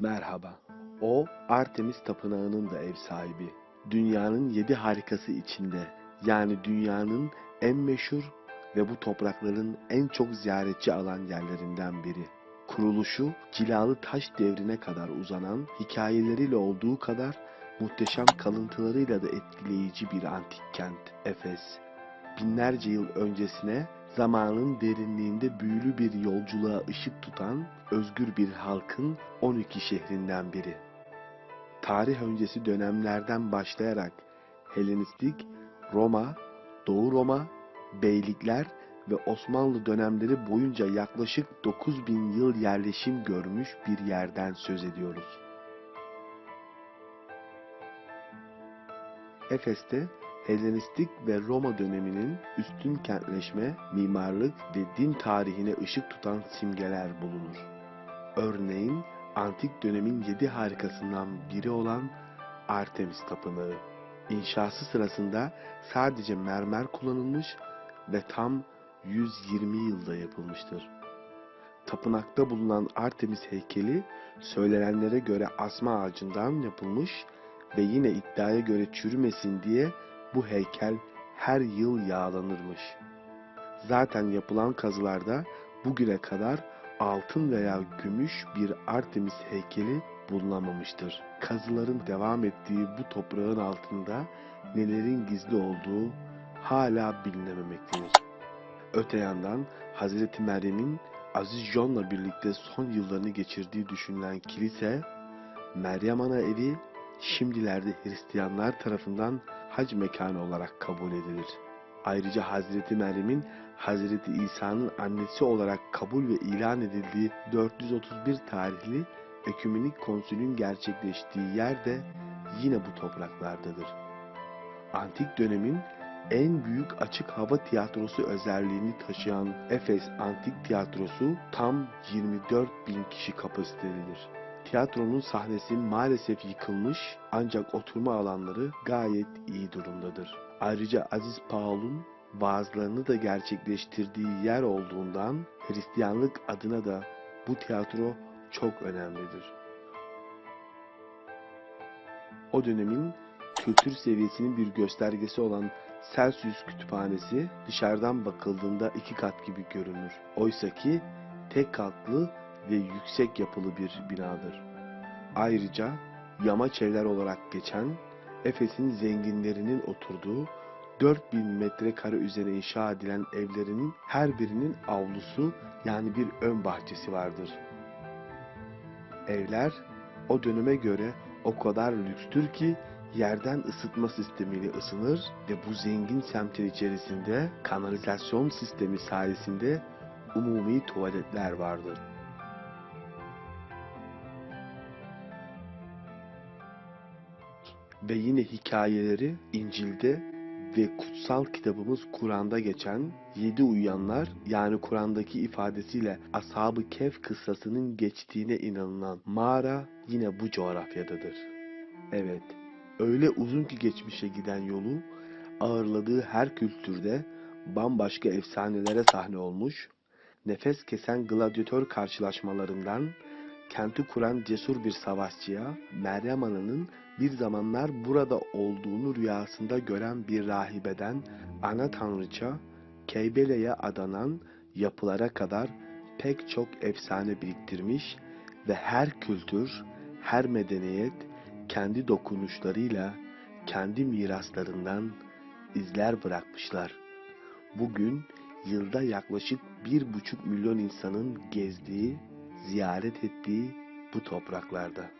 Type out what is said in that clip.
Merhaba. O Artemis Tapınağı'nın da ev sahibi. Dünyanın yedi harikası içinde. Yani dünyanın en meşhur ve bu toprakların en çok ziyaretçi alan yerlerinden biri. Kuruluşu cilalı taş devrine kadar uzanan hikayeleriyle olduğu kadar muhteşem kalıntılarıyla da etkileyici bir antik kent Efes. Binlerce yıl öncesine zamanın derinliğinde büyülü bir yolculuğa ışık tutan özgür bir halkın 12 şehrinden biri. Tarih öncesi dönemlerden başlayarak Helenistik, Roma, Doğu Roma, beylikler ve Osmanlı dönemleri boyunca yaklaşık 9000 yıl yerleşim görmüş bir yerden söz ediyoruz. Efes'te Helenistik ve Roma döneminin üstün kentleşme, mimarlık ve din tarihine ışık tutan simgeler bulunur. Örneğin antik dönemin yedi harikasından biri olan Artemis Tapınağı. İnşası sırasında sadece mermer kullanılmış ve tam 120 yılda yapılmıştır. Tapınakta bulunan Artemis heykeli söylenenlere göre asma ağacından yapılmış ve yine iddiaya göre çürümesin diye bu heykel her yıl yağlanırmış. Zaten yapılan kazılarda bugüne kadar altın veya gümüş bir Artemis heykeli bulunamamıştır. Kazıların devam ettiği bu toprağın altında nelerin gizli olduğu hala bilinememektedir. Öte yandan Hazreti Meryem'in Aziz John'la birlikte son yıllarını geçirdiği düşünülen kilise, Meryem Ana evi şimdilerde Hristiyanlar tarafından hac mekanı olarak kabul edilir. Ayrıca Hazreti Meryem'in Hazreti İsa'nın annesi olarak kabul ve ilan edildiği 431 tarihli Ekümenik Konsülün gerçekleştiği yer de yine bu topraklardadır. Antik dönemin en büyük açık hava tiyatrosu özelliğini taşıyan Efes Antik Tiyatrosu tam 24 bin kişi kapasitededir. Tiyatronun sahnesi maalesef yıkılmış ancak oturma alanları gayet iyi durumdadır. Ayrıca Aziz Paul'un vaazlarını da gerçekleştirdiği yer olduğundan Hristiyanlık adına da bu tiyatro çok önemlidir. O dönemin kültür seviyesinin bir göstergesi olan Celsius Kütüphanesi dışarıdan bakıldığında iki kat gibi görünür. Oysaki tek katlı ve yüksek yapılı bir binadır. Ayrıca yamaç evler olarak geçen Efes'in zenginlerinin oturduğu 4000 metrekare üzerine inşa edilen evlerinin her birinin avlusu yani bir ön bahçesi vardır. Evler o döneme göre o kadar lükstür ki yerden ısıtma sistemiyle ısınır ve bu zengin semtin içerisinde kanalizasyon sistemi sayesinde umumi tuvaletler vardır. Ve yine hikayeleri İncil'de ve kutsal kitabımız Kur'an'da geçen yedi uyuyanlar yani Kur'an'daki ifadesiyle Ashab-ı Kehf kıssasının geçtiğine inanılan mağara yine bu coğrafyadadır. Evet, öyle uzun ki geçmişe giden yolu ağırladığı her kültürde bambaşka efsanelere sahne olmuş, nefes kesen gladyatör karşılaşmalarından kenti kuran cesur bir savaşçıya Meryem Ana'nın bir zamanlar burada olduğunu rüyasında gören bir rahibeden ana tanrıça Keybele'ye adanan yapılara kadar pek çok efsane biriktirmiş ve her kültür, her medeniyet kendi dokunuşlarıyla kendi miraslarından izler bırakmışlar. Bugün yılda yaklaşık bir buçuk milyon insanın gezdiği, ziyaret ettiği bu topraklarda.